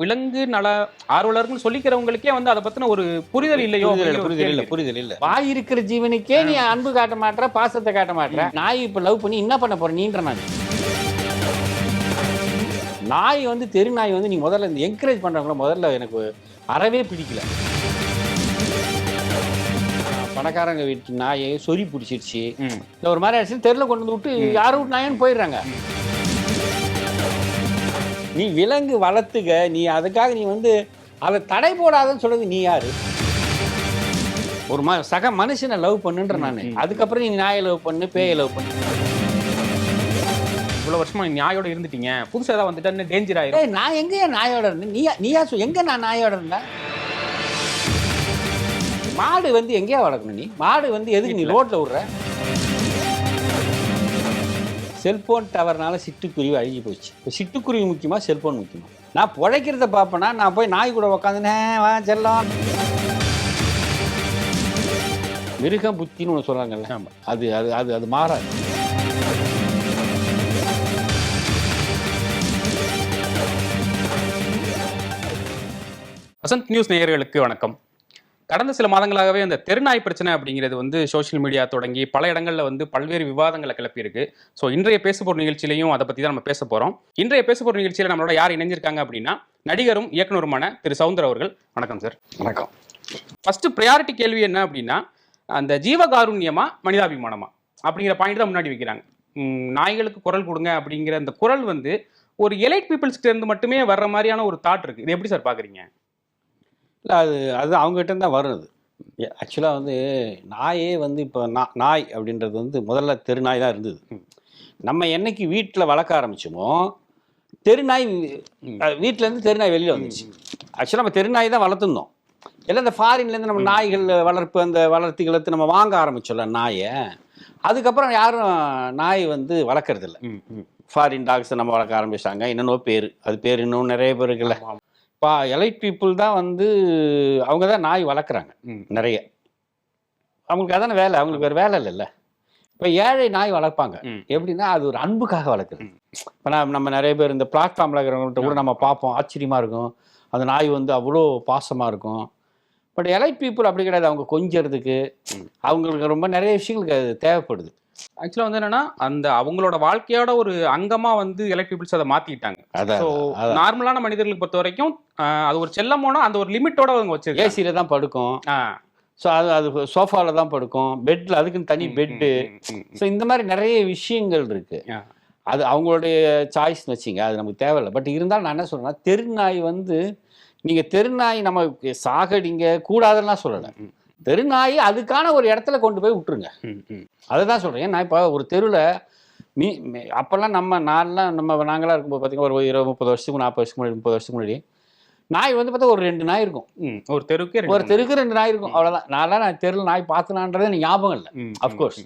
விலங்கு நல ஆர்வலர்கள் சொல்லிக்கிறவங்களுக்கே வந்து அதை பத்தின ஒரு புரிதல் இல்லையோ புரிதல் இல்ல, புரிதல் இல்ல வாய் இருக்கிற ஜீவனுக்கே நீ அன்பு காட்ட மாட்ற பாசத்தை காட்ட மாட்ற. நாய் இப்ப லவ் பண்ணி என்ன பண்ண போற? நீன்ற நான் நாய் வந்து தெரு நாய் வந்து நீ முதல்ல இந்த என்கரேஜ் பண்றவங்கள முதல்ல எனக்கு அறவே பிடிக்கல. பணக்காரங்க வீட்டு நாயை சொறி பிடிச்சிருச்சு. ஒரு மாதிரி ஆச்சு தெருல கொண்டு வந்து விட்டு யாரும் விட்டு நாயன்னு போயிடுறாங்க. நீ விலங்கு வளர்த்துக்க நீ அதுக்காக நீ வந்து அதை தடை போடாதன்னு சொல்றது நீ யாரு? ஒரு ம சக மனுஷனை லவ் பண்ணுன்ற நான். அதுக்கப்புறம் நீ நாயை லவ் பண்ணு பேயை லவ் பண்ணு. இவ்வளவு வருஷமா நீ நியாயோட இருந்துட்டீங்க. புதுசா ஏதாவது வந்துட்டா டேஞ்சர் ஆயிரும். ஏய் நான் எங்கேயா நாயோட இருந்தேன்? நீயா நீயா சொல் எங்க நான் நாயோட இருந்தேன்? மாடு வந்து எங்கேயா வளர்க்கணும் நீ? மாடு வந்து எதுக்கு நீ ரோட்ல விடுற? செல்போன் டவர்னால சிட்டுக்குருவி அழுகி போச்சு. இப்போ சிட்டுக்குருவி முக்கியமா செல்போன் முக்கியமா. நான் பிழைக்கிறத பார்ப்பேனா நான் போய் நாய் கூட உக்காந்துனே வா செல்லம். மிருகம் புத்தின்னு ஒன்று சொல்றாங்கல்ல. ஆமா. அது அது அது அது மாறாது. வசந்த் நியூஸ் நேயர்களுக்கு வணக்கம். கடந்த சில மாதங்களாகவே அந்த தெருநாய் பிரச்சனை அப்படிங்கிறது வந்து சோஷியல் மீடியா தொடங்கி பல இடங்கள்ல வந்து பல்வேறு விவாதங்களை கிளப்பியிருக்கு. ஸோ இன்றைய பேசுபொருள் நிகழ்ச்சியிலையும் அதை பத்தி தான் நம்ம பேச போறோம். இன்றைய பேசுபொருள் நிகழ்ச்சியில நம்மளோட யார் இணைஞ்சிருக்காங்க அப்படின்னா நடிகரும் இயக்குனருமான திரு சவுந்தர் அவர்கள். வணக்கம் சார் வணக்கம். ஃபர்ஸ்ட் ப்ரையாரிட்டி கேள்வி என்ன அப்படின்னா அந்த ஜீவகாருண்யமா மனிதாபிமானமா? அப்படிங்கிற பாயிண்ட் தான் முன்னாடி வைக்கிறாங்க. நாய்களுக்கு குரல் கொடுங்க அப்படிங்கிற அந்த குரல் வந்து ஒரு எலைட் பீப்புள்ஸ்கிட்ட இருந்து மட்டுமே வர்ற மாதிரியான ஒரு தாட் இருக்கு. இது எப்படி சார் பாக்குறீங்க இல்லை அது அது அவங்ககிட்ட தான் வரும் அது ஆக்சுவலாக வந்து நாயே வந்து இப்போ நா- நாய் அப்படின்றது வந்து முதல்ல தெருநாய் தான் இருந்தது. நம்ம என்னைக்கு வீட்டில் வளர்க்க ஆரம்பிச்சோமோ தெருநாய் வீட்டிலேருந்து தெருநாய் வெளியில் வந்துச்சு. ஆக்சுவலாக நம்ம தெருநாய் தான் வளர்த்துருந்தோம். எல்லாம் இந்த ஃபாரின்லேருந்து நம்ம நாய்கள் வளர்ப்பு அந்த வளர்த்தி கிளர்த்து நம்ம வாங்க ஆரம்பிச்சோம்ல நாயை. அதுக்கப்புறம் யாரும் நாய் வந்து வளர்க்குறதில்ல. ஃபாரின் டாக்ஸை நம்ம வளர்க்க ஆரம்பிச்சிட்டாங்க என்னென்னோ பேர். அது பேர் இன்னும் நிறைய பேர் இருக்குல்ல. இப்போ எலைட் பீப்புள் தான் வந்து அவங்க தான் நாய் வளர்க்குறாங்க. நிறைய. அவங்களுக்கு அதான வேலை? அவங்களுக்கு வேறு வேலை இல்லைல்ல. இப்போ ஏழை நாய் வளர்ப்பாங்க. எப்படின்னா அது ஒரு அன்புக்காக வளர்க்குறது இப்போ நான் நம்ம நிறைய பேர் இந்த பிளாட்ஃபார்மில் இருக்கிறவங்கள்ட்ட கூட நம்ம பார்ப்போம். ஆச்சரியமாக இருக்கும். அந்த நாய் வந்து அவ்வளோ பாசமாக இருக்கும். பட் எலைட் பீப்புள் அப்படி கிடையாது. அவங்க கொஞ்சறதுக்கு அவங்களுக்கு ரொம்ப நிறைய விஷயங்களுக்கு அது தேவைப்படுது. ஆக்சுவலா வந்து என்னன்னா அந்த அவங்களோட வாழ்க்கையோட ஒரு அங்கமா வந்து எலைட் பீப்புள்ஸ் அதை மாத்திட்டாங்க ஸோ. நார்மலான மனிதர்களுக்கு பொறுத்த வரைக்கும் அது ஒரு செல்லமோனா அந்த ஒரு லிமிட்டோட அவங்க வச்சிருக்காங்க ஏசியில் தான் படுக்கும். ஸோ அது அது சோஃபாவில் தான் படுக்கும் பெட்டில் அதுக்குன்னு தனி பெட்டு. ஸோ இந்த மாதிரி நிறைய விஷயங்கள் இருக்கு. அது அவங்களுடைய சாய்ஸ்னு வச்சிங்க அது நமக்கு தேவையில்லை பட் இருந்தாலும் நான் என்ன சொல்றேன்னா தெருநாய் வந்து நீங்க தெருநாய் நம்ம சாகடிங்க கூடாதுலாம் சொல்லலை. தெருநாய் அதுக்கான ஒரு இடத்துல கொண்டு போய் விட்டுருங்க. அதை தான் சொல்கிறேன் நான் இப்போ ஒரு தெருவில் மீ அப்போல்லாம் நம்ம நான்லாம் நம்ம நாங்களாம் இருக்கும்போது பார்த்தீங்கன்னா ஒரு இருபது முப்பது வருஷத்துக்கு நாற்பது வருஷத்துக்கு முன்னாடி முப்பது வருஷத்துக்கு முன்னாடி நாய் வந்து பார்த்தா ஒரு ரெண்டு நாய் இருக்கும். ஒரு தெருக்கே ஒரு தெருக்கு ரெண்டு நாய் இருக்கும். அவ்வளோதான் நான்லாம் நான் தெருவில் நாய் பார்த்தனான்றது எனக்கு ஞாபகம் இல்லை. அஃப்கோர்ஸ்.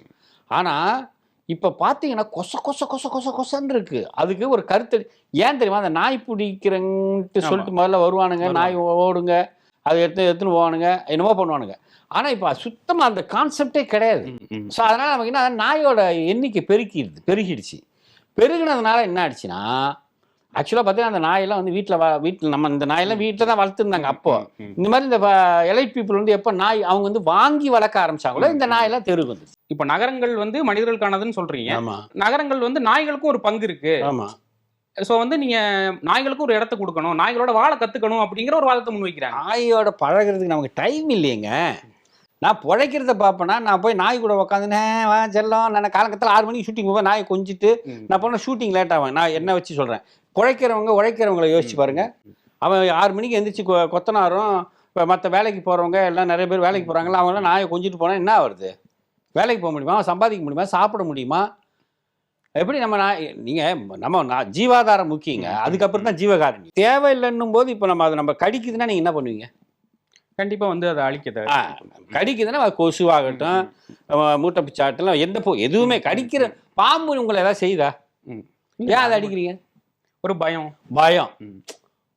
ஆனால் இப்போ பார்த்தீங்கன்னா கொச கொச கொச கொச கொசன்னு இருக்கு. அதுக்கு ஒரு கருத்து. ஏன் தெரியுமா? அந்த நாய் பிடிக்கிறன்ட்டு. சொல்லிட்டு முதல்ல வருவானுங்க. நாய் ஓடுங்க. அதை எடுத்து எடுத்துன்னு போவானுங்க என்னமோ பண்ணுவானுங்க. ஆனால் இப்போ சுத்தமாக அந்த கான்செப்டே கிடையாது. ஸோ அதனால் நமக்கு என்ன நாயோட எண்ணிக்கை பெருக்கிடுது பெருகிடுச்சு. பெருகினதுனால என்ன ஆயிடுச்சுன்னா ஆக்சுவலாக பார்த்தீங்கன்னா அந்த நாயெல்லாம் வந்து வீட்டில் வீட்டில் நம்ம இந்த நாயெல்லாம் வீட்டில் தான் வளர்த்துருந்தாங்க அப்போ. இந்த மாதிரி இந்த எலைட் பீப்புள் வந்து எப்போ நாய் அவங்க வந்து வாங்கி வளர்க்க ஆரம்பிச்சாங்களோ இந்த நாயெல்லாம் தெருக்கு வந்துச்சு. இப்ப நகரங்கள் வந்து மனிதர்களுக்கானதுன்னு சொல்றீங்க. நகரங்கள் வந்து நாய்களுக்கும் ஒரு பங்கு இருக்கு. ஆமாம் சோ வந்து நீங்க நாய்களுக்கும் ஒரு இடத்த கொடுக்கணும் நாய்களோட வாழ கத்துக்கணும் அப்படிங்கிற ஒரு வாதத்தை முன்வைக்கிறாங்க. நாயோட பழகுறதுக்கு நமக்கு டைம் இல்லையேங்க நான் பிழைக்கிறத பார்ப்பேனா நான் போய் நாய் கூட உட்காந்துனே வா செல்லம். நான் காலங்கத்தில் ஆறு மணிக்கு ஷூட்டிங் போவேன் நாயை கொஞ்சிட்டு. நான் போனால் ஷூட்டிங் லேட் ஆகும் நான் என்ன வச்சு சொல்கிறேன் பிழைக்கிறவங்க உழைக்கிறவங்கள யோசிச்சு பாருங்க. அவன் ஆறு மணிக்கு எந்திரிச்சு கொத்தனாரும் இப்போ மற்ற வேலைக்கு போகிறவங்க எல்லாம் நிறைய பேர் வேலைக்கு போகிறாங்களா அவங்களாம் நாயை கொஞ்சிட்டு போனால் என்ன வருது வேலைக்கு போக முடியுமா? சம்பாதிக்க முடியுமா? சாப்பிட முடியுமா? எப்படி நம்ம நாய் நீங்கள் நம்ம நா- ஜீவாதாரம் முக்கியங்க. அதுக்கப்புறம் தான் ஜீவகாரணி. தேவையில்லைன்னும் போது இப்போ நம்ம அதை நம்ம கடிக்குதுன்னா நீங்கள் என்ன பண்ணுவீங்க? கண்டிப்பா வந்து அதை அழிக்க கடிக்குதுன்னா அது கொசுவாகட்டும் மூட்டை பிச்சாகட்டும் எந்த போ எதுவுமே கடிக்கிற பாம்பு உங்களை ஏதாவது செய்தா ம். ஏன் அதை அடிக்கிறீங்க? ஒரு பயம். பயம்.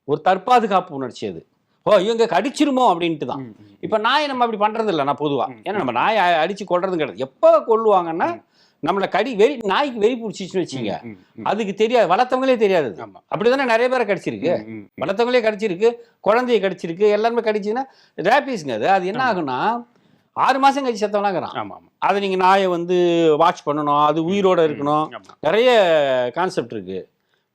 ஒரு தற்பாதுகாப்பு உணர்ச்சி அது. ஓ இவங்க கடிச்சிருமோ அப்படின்ட்டு தான். இப்போ நாய் நம்ம அப்படி பண்றது இல்லை நான் பொதுவா. ம். ஏன்னா நம்ம நாயை அ- அடிச்சு கொல்றதும் கிடையாது எப்போ கொல்லுவாங்கன்னா நம்மளை கடி வெறி நாய்க்கு வெறி பிடிச்சிச்சுன்னு வச்சுங்க. அதுக்கு தெரியாது வளர்த்தவங்களே தெரியாது. அப்படிதானே நிறைய பேரை கடிச்சிருக்கு. வளர்த்தவங்களே கடிச்சிருக்கு குழந்தைய கடிச்சிருக்கு எல்லாருமே கடிச்சுன்னா ரேபீஸ்ங்க அது. அது என்ன ஆகும்னா ஆறு மாசம் கழிச்சு செத்தவனாங்கிறான் அதை நீங்க நாயை வந்து வாட்ச் பண்ணணும் அது உயிரோட இருக்கணும். நிறைய கான்செப்ட் இருக்கு.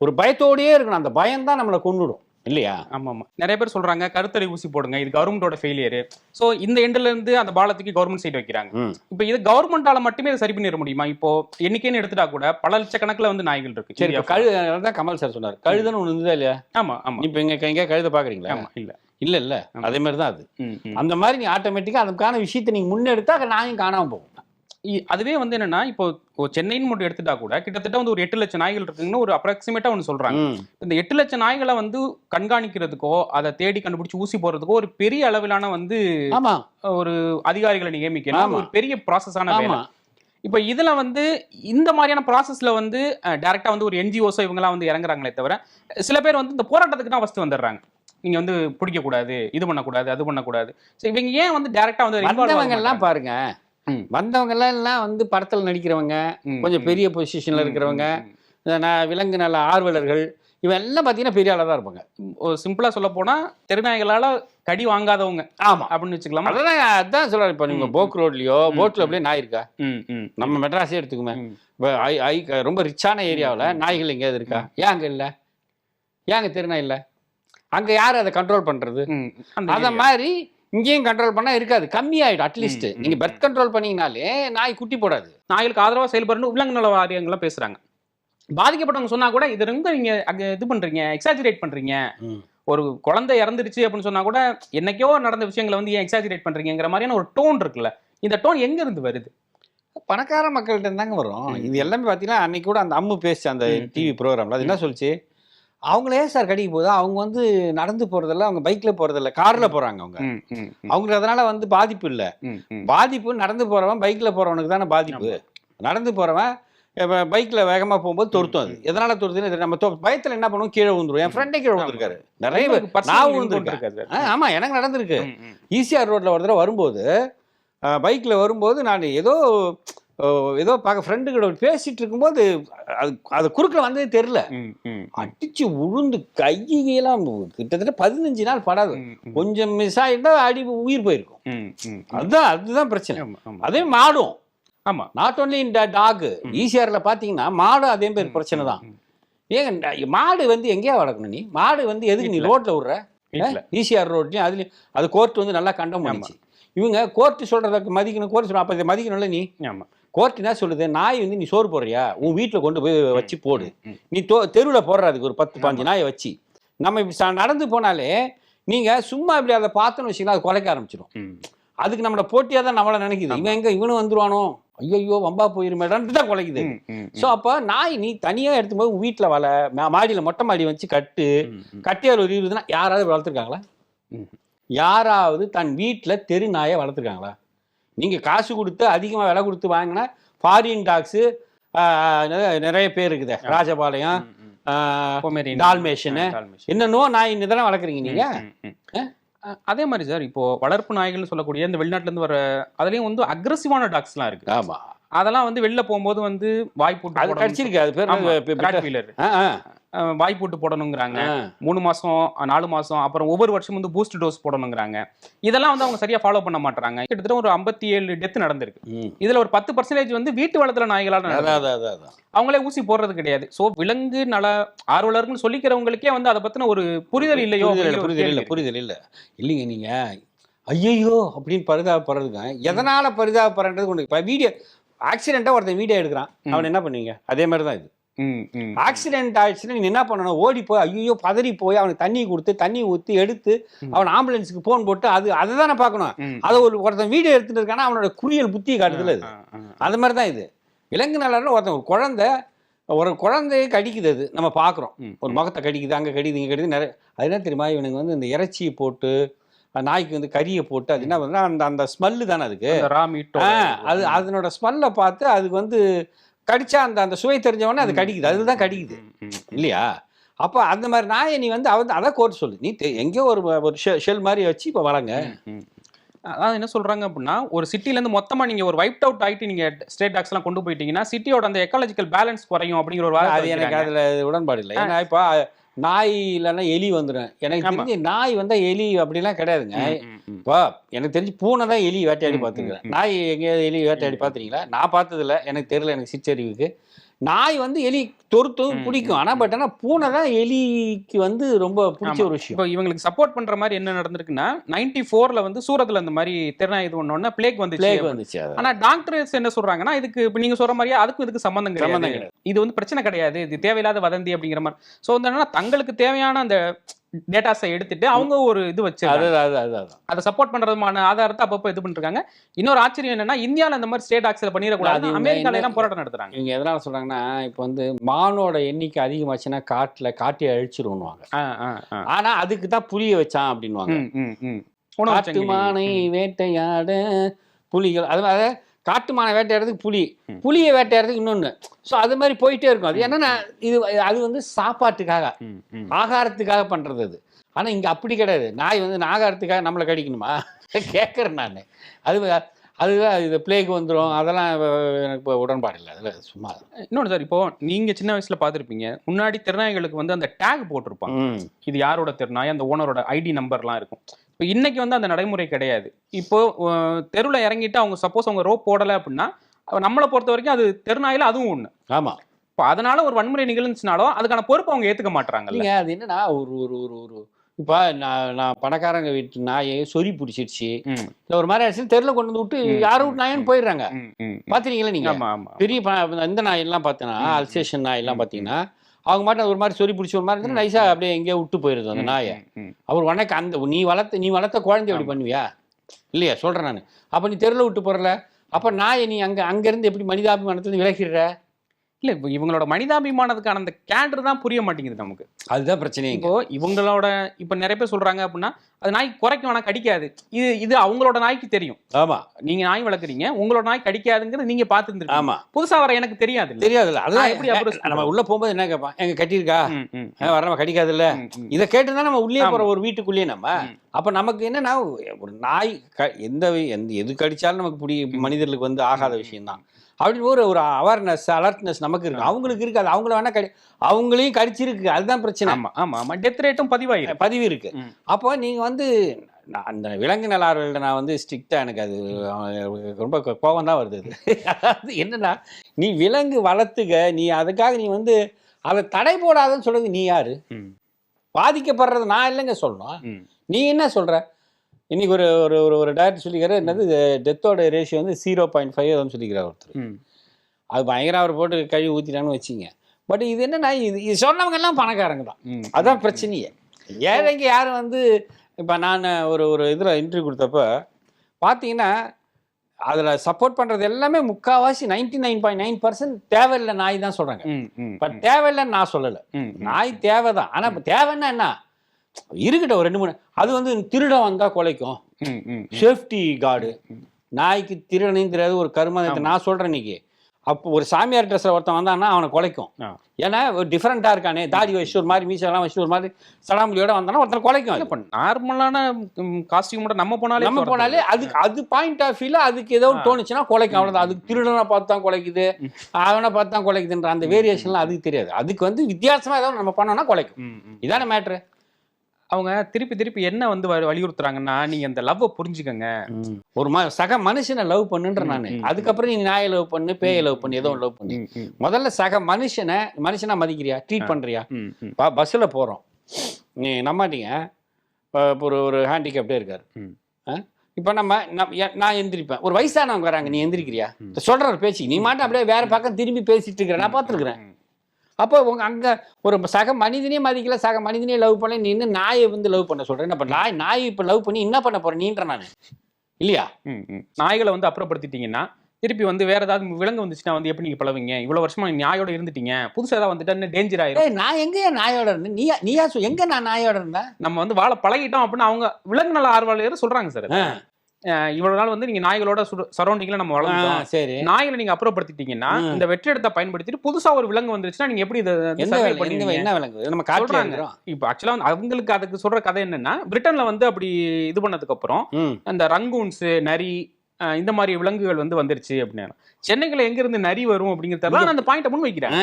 ஒரு பயத்தோடயே இருக்கணும். அந்த பயம் தான் நம்மளை கொண்டுடும் இல்லையா? ஆமா ஆமா நிறைய பேர் சொல்றாங்க கருத்தடை ஊசி போடுங்க இது கவர்மெண்டோட ஃபெயிலியர் சோ இந்த எண்ட்ல இருந்து அந்த பாலத்துக்கு கவர்மெண்ட் சைடு வைக்கிறாங்க. இப்போ இது கவர்மெண்டால மட்டுமே சரி பண்ணிட முடியுமா? இப்போ எண்ணிக்கைன்னு எடுத்துட்டா கூட பல லட்சக்கணக்குல வந்து நாய்கள் இருக்கு. சரி கழுது தான் கமல் சார் சொன்னார். கழுதுன்னு ஒன்று இருந்ததா இல்லையா. ஆமா ஆமா. இப்போ இங்க எங்க கழுத பாக்குறீங்களா? ஆமா இல்ல. இல்ல இல்ல. அதே மாதிரி தான் அது. அந்த மாதிரி நீ ஆட்டோமேட்டிக்கா அதுக்கான விஷயத்தை நீங்க முன்னெடுத்தா நாயும் காணாம போகும். அதுவே வந்து என்னன்னா இப்போ சென்னைன்னு மட்டும் எடுத்துட்டா கூட கிட்டத்தட்ட வந்து ஒரு எட்டு லட்சம் நாய்கள் இருக்குன்னு ஒரு அப்ராக்சிமேட்டா ஒன்று சொல்றாங்க. இந்த எட்டு லட்சம் நாய்களை வந்து கண்காணிக்கிறதுக்கோ அதை தேடி கண்டுபிடிச்சு ஊசி போடுறதுக்கோ ஒரு பெரிய அளவிலான வந்து ஒரு அதிகாரிகளை நியமிக்கணும். ஒரு பெரிய ப்ராசஸான வேலை. இப்போ இதுல வந்து இந்த மாதிரியான ப்ராசஸ்ல வந்து டைரக்டா வந்து ஒரு என்ஜிஓஸோ இவங்கலாம் வந்து இறங்குறாங்களே தவிர சில பேர் வந்து இந்த போராட்டத்துக்கு தான் ஃபர்ஸ்ட் வந்துடுறாங்க. நீங்க வந்து பிடிக்க கூடாது இது பண்ணக்கூடாது அது பண்ணக்கூடாது. இவங்க ஏன் வந்து டைரக்டா வந்து involve ஆக வந்தவங்க எல்லாம் வந்து படத்துல நடிக்கிறவங்க கொஞ்சம் பெரிய பொசிஷன்ல இருக்கிறவங்க விலங்கு நல்ல ஆர்வலர்கள் இவன் எல்லாம் பாத்தீங்கன்னா பெரிய ஆளா தான் இருப்பாங்க. ஒரு சிம்பிளா சொல்ல போனா தெருநாய்களால கடி வாங்காதவங்க ஆமா. அப்படின்னு வச்சுக்கலாமா? அதான் அதான் சொல்றேன். இப்போ நீங்க ம், போக் ரோட்லயோ ம். அப்படியே நாய் இருக்கா? நம்ம மெட்ராஸே எடுத்துக்குமே. இப்ப ஐ- ஐ- ரொம்ப ரிச்சான ஏரியாவில். நாய்கள் எங்கேயாவது இருக்கா? ஏன் அங்க இல்ல? ஏன் அங்க தெருநாய் இல்ல? அங்க யார் அதை கண்ட்ரோல் பண்றது? ம், அந்த. மாதிரி இங்கேயும் கண்ட்ரோல் பண்ணா இருக்காது. கம்மியாயிடும் அட்லீஸ்ட் ம், ம், நீங்க பெர்த் கண்ட்ரோல் பண்ணீங்கனாலே நாய் குட்டி போடாது. நாய்களுக்கு ஆதரவா செயல்படணும் விலங்கு நல வாரியங்கள்லாம் பேசுறாங்க. பாதிக்கப்பட்டவங்க சொன்னா கூட இது ரொம்ப நீங்க அங்க இது பண்றீங்க எக்ஸாஜரேட் பண்றீங்க. ஒரு குழந்தை இறந்துருச்சு அப்படின்னு சொன்னா கூட என்னைக்கோ நடந்த விஷயங்களை வந்து ஏன் எக்ஸாஜரேட் பண்றீங்கிற மாதிரியான ஒரு டோன் இருக்குல்ல. இந்த டோன் எங்க இருந்து வருது? பணக்கார மக்கள்கிட்ட இருந்தாங்க வரும். இது எல்லாமே பார்த்தீங்கன்னா அன்னைக்கு கூட அந்த அம்மு பேசி அந்த. டிவி ப்ரோக்ராம்ல அது என்ன சொல்லுச்சு? அவங்களே சார் கடிக்க போகுது? அவங்க வந்து நடந்து போறதில்ல அவங்க பைக்ல போறதில்ல கார்ல போறாங்க அவங்க. அவங்களுக்கு அதனால வந்து பாதிப்பு இல்ல. பாதிப்பு நடந்து போறவன் பைக்ல போறவனுக்கு தானே பாதிப்பு. நடந்து போறவன் இப்ப பைக்ல வேகமா போகும்போது தொருத்தும் அது. எதனால தொருத்துன்னு. நம்ம பயத்துல என்ன பண்ணுவோம்? கீழே விழுந்துரும் என் ஃப்ரெண்டே கீழே விழுந்திருக்காரு நிறைய பேர் நான் விழுந்திருக்கேன் இருக்கா சார்? ஆ, ஆமா எனக்கு நடந்திருக்கு. ஈசிஆர் ரோட்ல ஒரு தடவை வரும்போது பைக்ல வரும்போது நான் ஏதோ ஏதோ பார்க்க ஃப்ரெண்டு கிட்ட பேசிட்டு இருக்கும்போது அது அது குறுக்கில் வந்ததே தெரில அடிச்சு உழுந்து கையெல்லாம் கிட்டத்தட்ட பதினஞ்சு நாள் படாது. கொஞ்சம் மிஸ் ஆகிட்டா அடி உயிர் போயிருக்கும். அதுதான் அதுதான் பிரச்சனை. அதே மாடும். ஆமா. நாட் ஒன்லி இந்த டாக் ம். ஈசிஆர்ல பாத்தீங்கன்னா மாடும் அதே மாதிரி பிரச்சனை தான். ஏங்க மாடு வந்து எங்கேயா வளர்க்கணும் நீ? மாடு வந்து எதுக்கு நீ வீட்ல. ரோட்ல விடுற. ஈசிஆர் ரோட்லயும் அதுலயும் அது கோர்ட் வந்து நல்லா கண்டம் பண்ணிச்சு. இவங்க கோர்ட் சொல்றதுக்கு மதிக்கணும் கோர்ட் சொல்ற அப்ப இதை மதிக்கணும்ல நீ? ஆமா. கோர்ட் என்ன சொல்லுது? நாய் வந்து நீ சோறு போடுறியா? உன் வீட்டுல கொண்டு போய் வச்சு போடு. நீ தோ தெருவில் போடுற அதுக்கு ஒரு பத்து பாஞ்சு நாயை வச்சு. நம்ம இப்படி நடந்து போனாலே நீங்க சும்மா இப்படி அதை பார்த்தோன்னு வச்சுக்கலாம் அது குலைக்க ஆரம்பிச்சிடும். அதுக்கு நம்மள போட்டியா தான் நம்மள நினைக்குது. இவன் எங்க இவனும் வந்துருவானோ? ஐயோ வம்பா போயிருமேடான்ட்டு தான் குலைக்குது. ஸோ அப்போ நாய் நீ தனியா எடுத்து போய் வீட்டில் வள மா- மாடியில மொட்டை மாடி வச்சு கட்டு. கட்டியார் ஒரு இருபதுனா யாராவது வளர்த்துருக்காங்களா. யாராவது தன் வீட்டில் தெரு நாயை வளர்த்துருக்காங்களா? நீங்கள் காசு கொடுத்து அதிகமாக விலை கொடுத்து வாங்கினா ஃபாரின் டாக்ஸு நிறைய பேர் இருக்குது. ராஜபாளையம். டால்மேஷனு. என்னென்னோ நாய் இதெல்லாம் வளர்க்குறீங்க நீங்க? ம், ம், ம். அ- அதே மாதிரி சார் இப்போ வளர்ப்பு நாய்கள்னு சொல்லக்கூடிய இந்த வெளிநாட்டுல இருந்து வர அதுலயும் வந்து அக்ரஸிவான டாக்ஸ்லாம் இருக்கு. ஆமா. அதெல்லாம் வந்து வெளில போகும்போது வந்து வாய் போட்டு அது. கடிச்சிருக்கு அது பேர் வாய் போட்டு போடணுங்கிறாங்க. மூணு மாசம் நாலு மாசம் அப்புறம் ஒவ்வொரு வருஷம் வந்து பூஸ்ட் டோஸ் போடணுங்கிறாங்க. இதெல்லாம் வந்து அவங்க சரியா ஃபாலோ பண்ண மாட்டாங்க கிட்டத்தட்ட ஒரு ஐம்பத்தி ஏழு டெத் நடந்திருக்கு. இதுல ஒரு பத்து பர்சன்டேஜ் வந்து வீட்டு வளர்த்துல நாய்களால அவங்களே ஊசி போடுறது கிடையாது. சோ விலங்கு நல ஆர்வலர்கள்னு சொல்லிக்கிறவங்களுக்கே வந்து அதை பத்தின ஒரு புரிதல் இல்லையோ புரிதல் இல்ல புரிதல் இல்ல இல்லைங்க நீங்க. ஐயோ அப்படின்னு பரிதாபப்படுறதுங்க. எதனால பரிதாபப்படுறது கொண்டு இப்போ வீடியோ ஆக்சிடென்ட்டா ஒருத்தன் வீடியோ எடுக்கிறான். அவன் என்ன பண்ணுவீங்க? அதே மாதிரி தான் இது. ஆக்சிடென்ட் ஆயிடுச்சுன்னா நீ என்ன பண்ணணும்? ஓடி போய் ஐயோ பதறி போய் அவனுக்கு தண்ணி கொடுத்து தண்ணி ஊற்றி எடுத்து. அவன் ஆம்புலன்ஸுக்கு ஃபோன் போட்டு அது அதை தானே பார்க்கணும். அதை ஒரு ஒருத்தன் வீடியோ எடுத்துட்டு இருக்கானா அவனோட குறியல் புத்தியை காட்டுதுல இது. அது மாதிரி தான் இது. விலங்கு நலர்னு ஒருத்தன் ஒரு குழந்தை ஒரு குழந்தைய கடிக்குது அது. நம்ம பார்க்குறோம். ஒரு முகத்தை கடிக்குது அங்கே கடிக்குது இங்கே கடிக்குது நிறைய. அது என்ன தெரியுமா? இவனுங்க வந்து இந்த இறைச்சியை போட்டு நாய்க்கு வந்து கறியை போட்டு அது என்ன பண்ணுறா அந்த அந்த ஸ்மெல்லு தானே அதுக்கு? இது. அது அதனோட ஸ்மெல்லை பார்த்து அதுக்கு வந்து கடிச்சா அந்த அந்த சுவை தெரிஞ்சவொடனே அது கடிக்குது. அதுதான் கடிக்குது. இல்லையா? அப்போ அந்த மாதிரி நாயை நீ வந்து அவன் அதை கோர்த்து சொல்லு. நீ எங்கேயோ ஒரு ஒரு ஷெல் மாதிரி வச்சு இப்போ ம். அதாவது என்ன சொல்றாங்க அப்படின்னா ஒரு சிட்டில இருந்து மொத்தமா நீங்க ஒரு வைப் அவுட் ஆயிட்டு நீங்க ஸ்டேட் டாக்ஸ் எல்லாம் கொண்டு போயிட்டீங்கன்னா சிட்டியோட அந்த எக்காலஜிக்கல் பேலன்ஸ் குறையும் அப்படிங்கிற ஒரு வாதத்தை அது எனக்கு. அதுல உடன்பாடு இல்லை. ஏன்னா இப்போ நாய் இல்லைன்னா எலி வந்துடும் எனக்கு. தெரிஞ்சு நாய் வந்தா எலி அப்படிலாம் கிடையாதுங்க. இப்போ எனக்கு தெரிஞ்சு பூனை தான் எலி வேட்டையாடி பார்த்துருக்கேன். நாய் எங்கேயாவது எலி வேட்டையாடி பார்த்துருக்கீங்களா? நான் பார்த்ததில்ல. எனக்கு தெரியல. எனக்கு சிற்றறிவுக்கு நாய் வந்து எலி தொருத்தும் ம், பிடிக்கும். ம், ஆனா ம். பட் ஆனா பூனை தான் எலிக்கு வந்து ரொம்ப பிடிச்ச. ஒரு விஷயம். இப்போ இவங்களுக்கு சப்போர்ட் பண்ற மாதிரி என்ன நடந்திருக்குன்னா நைன்டி ஃபோர்ல வந்து சூரத்ல இந்த மாதிரி திறனாய் இது ஒண்ணு பிளேக் வந்துச்சு பிளேக் வந்துச்சு. அது. ஆனா டாக்டர்ஸ் என்ன சொல்றாங்கன்னா இதுக்கு இப்ப நீங்க சொல்ற மாதிரியே அதுக்கும் இதுக்கு சம்பந்தம் சம்பந்தம் கிடையாது. இது வந்து பிரச்சனை கிடையாது. இது தேவையில்லாத வதந்தி அப்படிங்கிற மாதிரி. சோ வந்து என்னன்னா தங்களுக்கு தேவையான அந்த டேட்டாஸை எடுத்துட்டு அவங்க ஒரு இது வச்சு அது சப்போர்ட் பண்றதுமான ஆதாரத்தை அப்பப்போ இது பண்ணிருக்காங்க. இன்னொரு ஆச்சரியம் என்னன்னா இந்தியால இந்த மாதிரி ஸ்டேட் ஆக்சில் பண்ணிடக்கூடாது அமெரிக்கால எல்லாம் போராட்டம் நடத்துறாங்க. இவங்க எதனால சொல்றாங்கன்னா இப்போ வந்து மானோட எண்ணிக்கை அதிகமாச்சுன்னா காட்டுல காட்டி அழிச்சிருவாங்க. ஆனா அதுக்கு தான் புளிய வச்சான் அப்படின்வாங்க காட்டு. மானை. வேட்டையாட புலிகள் அதனால காட்டு மானை வேட்டையாடுறதுக்கு புலி ம். புலியை வேட்டையாடுறதுக்கு இன்னொன்னு. ஸோ அது மாதிரி போயிட்டே இருக்கும். அது என்னன்னா இது அது வந்து சாப்பாட்டுக்காக. ஆகாரத்துக்காக பண்றது அது. ஆனா இங்க அப்படி கிடையாது. நாய் வந்து ஆகாரத்துக்காக நம்மளை கடிக்கணுமா? கேட்குறேன் நான். அது அதுதான் இது பிளேக்கு வந்துடும் அதெல்லாம் எனக்கு இப்போ உடன்பாடு இல்லை. அதில் சும்மா இன்னொன்னு சார் இப்போ நீங்க சின்ன வயசுல பார்த்திருப்பீங்க. முன்னாடி திருநாய்களுக்கு வந்து அந்த டேக் போட்டிருப்பாங்க. இது யாரோட திருநாய் அந்த ஓனரோட ஐடி நம்பர்லாம் இருக்கும். இப்போ இன்னைக்கு வந்து அந்த நடைமுறை கிடையாது. இப்போ தெருவில் இறங்கிட்டு அவங்க சப்போஸ் அவங்க ரோப் போடலை அப்படின்னா அப்ப நம்மளை பொறுத்த வரைக்கும் அது தெருநாயில அதுவும் ஒண்ணு. ஆமா. இப்போ அதனால ஒரு வன்முறை நிகழ்ந்துச்சுனாலும் அதுக்கான பொறுப்பு அவங்க ஏத்துக்க மாட்டாங்கல்ல இல்லைங்க அது என்னன்னா ஒரு ஒரு ஒரு ஒரு இப்போ நான் நான் பணக்காரங்க வீட்டு நாயை சொறி பிடிச்சிருச்சு. இல்லை ஒரு மாதிரி ஆச்சு தெருல கொண்டு வந்து விட்டு யாரும் விட்டு நாயன்னு போயிடுறாங்க. ம், ம், ம். பாத்துறீங்களா நீங்க? ஆமா ஆமா பெரிய இந்த நாயெல்லாம் பார்த்தீங்கன்னா. அல்சேஷன் நாயெல்லாம் பார்த்தீங்கன்னா அவங்க மட்டும் ஒரு மாதிரி சொறி பிடிச்ச ஒரு மாதிரி ம், இருந்தா நைஸா அப்படியே எங்கேயோ விட்டு போயிருது அந்த நாயை. அவர் உனக்கு அந்த நீ வளர்த்த நீ வளர்த்த குழந்தை எப்படி ஆமா. பண்ணுவியா? இல்லையா? சொல்றேன் நான். அப்ப நீ தெருல விட்டு போறல. அப்ப நாயை நீ அங்க அங்க இருந்து எப்படி மனிதாபிமானத்துல விலகிடுற? இல்ல இப்போ இவங்களோட மனிதாபிமானத்துக்கான அந்த கேடர் தான் புரிய மாட்டேங்குது நமக்கு. அதுதான் பிரச்சனையே இங்க. இப்போ இவங்களோட இப்ப நிறைய பேர் சொல்றாங்க அப்படின்னா அது நாய் குறைக்கும் ஆனா கடிக்காது. இது இது அவங்களோட நாய்க்கு தெரியும். ஆமா. நீங்க நாய் வளர்க்குறீங்க உங்களோட நாய் கடிக்காதுங்கிறது நீங்க பார்த்து இருந்திருக்கீங்க ஆமா. புதுசா வர எனக்கு தெரியாது இல்ல தெரியாதுல்ல அதான் எப்படி approach நம்ம உள்ள போகும்போது என்ன கேட்பான்? எங்க கட்டியிருக்கா? வரமா கடிக்காதுல்ல. இதை கேட்டு தான் நம்ம உள்ளே. போற ஒரு வீட்டுக்குள்ளேயே நம்ம. அப்ப நமக்கு என்னன்னா ஒரு நாய் க- எந்த எந்த எது கடிச்சாலும் நமக்கு பிடி மனிதர்களுக்கு வந்து ஆகாத விஷயம் தான் அப்படின்னு ஒரு ஒரு அவேர்னஸ் அலர்ட்னஸ் நமக்கு இருக்கு. அவங்களுக்கு இருக்காது அவங்கள வேணா கடி அவங்களையும் கடிச்சிருக்கு. அதுதான் பிரச்சனை. ஆமா ஆமா ஆமா. டெத் ரேட்டும் பதிவாயிருக்கு. பதிவு இருக்கு. அப்போ நீங்க வந்து அந்த விலங்கு நலார்வல்கிட்ட நான் வந்து ஸ்ட்ரிக்டா எனக்கு அது ரொம்ப கோபம் தான் வருது அது. அதாவது என்னன்னா நீ விலங்கு வளர்த்துக்க நீ அதுக்காக நீ வந்து அதை தடை போடாதன்னு சொல்றது நீ யாரு? பாதிக்கப்படுறது நான் இல்லைங்க சொல்லணும். நீ என்ன சொல்ற? இன்னைக்கு ஒரு ஒரு ஒரு ஒரு டேரக்டர் சொல்லிக்கிறாரு என்னது டெத்தோட ரேஷியோ வந்து ஜீரோ பாயிண்ட் ஃபைவ் சொல்லிக்கிறார் ஒருத்தர். அது பயங்கர அவர் போட்டு கழுவி ஊற்றிட்டான்னு வச்சிங்க. பட் இது என்னன்னா இது இது சொன்னவங்க எல்லாம் பணக்காரங்க தான். ம். அதான் பிரச்சனையே. ஏழைங்க யாரும் வந்து இப்போ நான் ஒரு ஒரு இதில் இன்டர்வியூ கொடுத்தப்ப பார்த்தீங்கன்னா அதில் சப்போர்ட் பண்ணுறது எல்லாமே முக்கால்வாசி ninety nine point nine percent தேவையில்லை நாய் தான் சொல்கிறாங்க பட் தேவையில்லைன்னு நான் சொல்லலை. நாய் தேவை தான் ஆனால் இப்போ தேவைன்னா என்ன? இருக்கட்டும் ஒரு ரெண்டு மூணு அது வந்து திருடன் வந்தால் குலைக்கும். சேஃப்டி கார்டு நாய்க்கு திருடனையும் தெரியாது ஒரு கருமாதத்தை நான் சொல்கிறேன் இன்னைக்கு. அப்போ ஒரு சாமியார் ட்ரெஸ்ஸில் ஒருத்தன் வந்தான்னா அவனை குலைக்கும். ஏன்னா ஒரு டிஃப்ரெண்ட்டாக இருக்கானே. தாடி வச்சு ஒரு மாதிரி மீசெல்லாம் வச்சு ஒரு மாதிரி சடாமுடியோட வந்தானா ஒருத்தனை குலைக்கும். இப்ப நார்மலான காஸ்டியூமோட நம்ம போனாலே நம்ம. போனாலே அது அது பாயிண்ட் ஆஃப் வியூல அதுக்கு ஏதோ. தோணுச்சுன்னா குலைக்கும். அவ்வளோதான் அதுக்கு திருடனை பார்த்து தான் குலைக்குது. அவனை பார்த்து தான் குலைக்குதுன்ற அந்த வேரியேஷன்லாம் அதுக்கு தெரியாது. அதுக்கு வந்து வித்தியாசமா ஏதோ நம்ம பண்ணோம்னா குலைக்கும். இதான மேட்ரு அவங்க திருப்பி திருப்பி என்ன வந்து வலியுறுத்துறாங்கன்னா நீங்க அந்த லவ்வை புரிஞ்சுக்கங்க. ஒரு ம சக மனுஷனை லவ் பண்ணுன்ற நான். அதுக்கப்புறம் நீ நாயை லவ் பண்ணு பேயை லவ் பண்ணு ஏதோ லவ் பண்ணு. முதல்ல சக மனுஷனை மனுஷனா மதிக்கிறியா? ட்ரீட். பண்றியா? ம், ம். பா பஸ்ஸில் போகிறோம் நீ நம்பாட்டீங்க இப்போ ஒரு ஒரு ஹேண்டிகேப்டே இருக்கார். இப்போ நம்ம நான் எந்திரிப்பேன். ஒரு வயசானவங்க வராங்க நீ எந்திரிக்கிறியா? ம். சொல்கிற ஒரு பேச்சு. நீ மாட்டும் அப்படியே வேற பக்கம் திரும்பி பேசிட்டு இருக்கிற நான் பார்த்துருக்குறேன். அப்போ உங்க அங்கே ஒரு சக மனிதனே மதிக்கல சக மனிதனே லவ் பண்ணல நீ இன்னும் நாயை வந்து லவ் பண்ண சொல்கிறேன் என்ன நாய் நாய் இப்போ லவ் பண்ணி என்ன பண்ண போகிறேன் நீன்ற நான்? இல்லையா? ம். நாய்களை வந்து அப்புறப்படுத்திட்டீங்கன்னா திருப்பி வந்து வேற ஏதாவது விலங்கு வந்துச்சுன்னா வந்து எப்படி நீங்க பழவீங்க இவ்வளவு வருஷமா நாயோட இருந்துட்டீங்க. புதுசா ஏதாவது வந்துட்டா டேஞ்சர் ஆயிரும்? நான் எங்கேயா நாயோட இருந்தேன்? நீயா நீயா எங்கே நான் நாயோட இருந்தேன்? நம்ம வந்து வாழ பழகிட்டோம் அப்படின்னு அவங்க விலங்கு நல ஆர்வலர் சொல்றாங்க சார். இவ்வளவு நாள் வந்து நீங்க நாய்களோட சரௌண்டிங்ல நம்ம வளர்ந்தோம் சரி. நாய்களை நீங்க அப்புறப்படுத்திட்டீங்கன்னா. இந்த வெற்றிடத்தை பயன்படுத்திட்டு புதுசா ஒரு விலங்கு வந்துருச்சுன்னா நீங்க எப்படி இதை? என்ன விலங்கு? நம்ம. இருக்கிறோம் இப்போ ஆக்சுவலா அவங்களுக்கு அதுக்கு சொல்ற கதை என்னன்னா பிரிட்டன்ல வந்து அப்படி இது பண்ணதுக்கு அப்புறம் அந்த ரங்கூன்ஸ் நரி இந்த மாதிரி விலங்குகள் வந்து வந்துருச்சு அப்படின்னு சென்னைக்குள்ள எங்க இருந்து நரி வரும் அப்படிங்கறத நான் அந்த பாயிண்ட முன் வைக்கிறேன்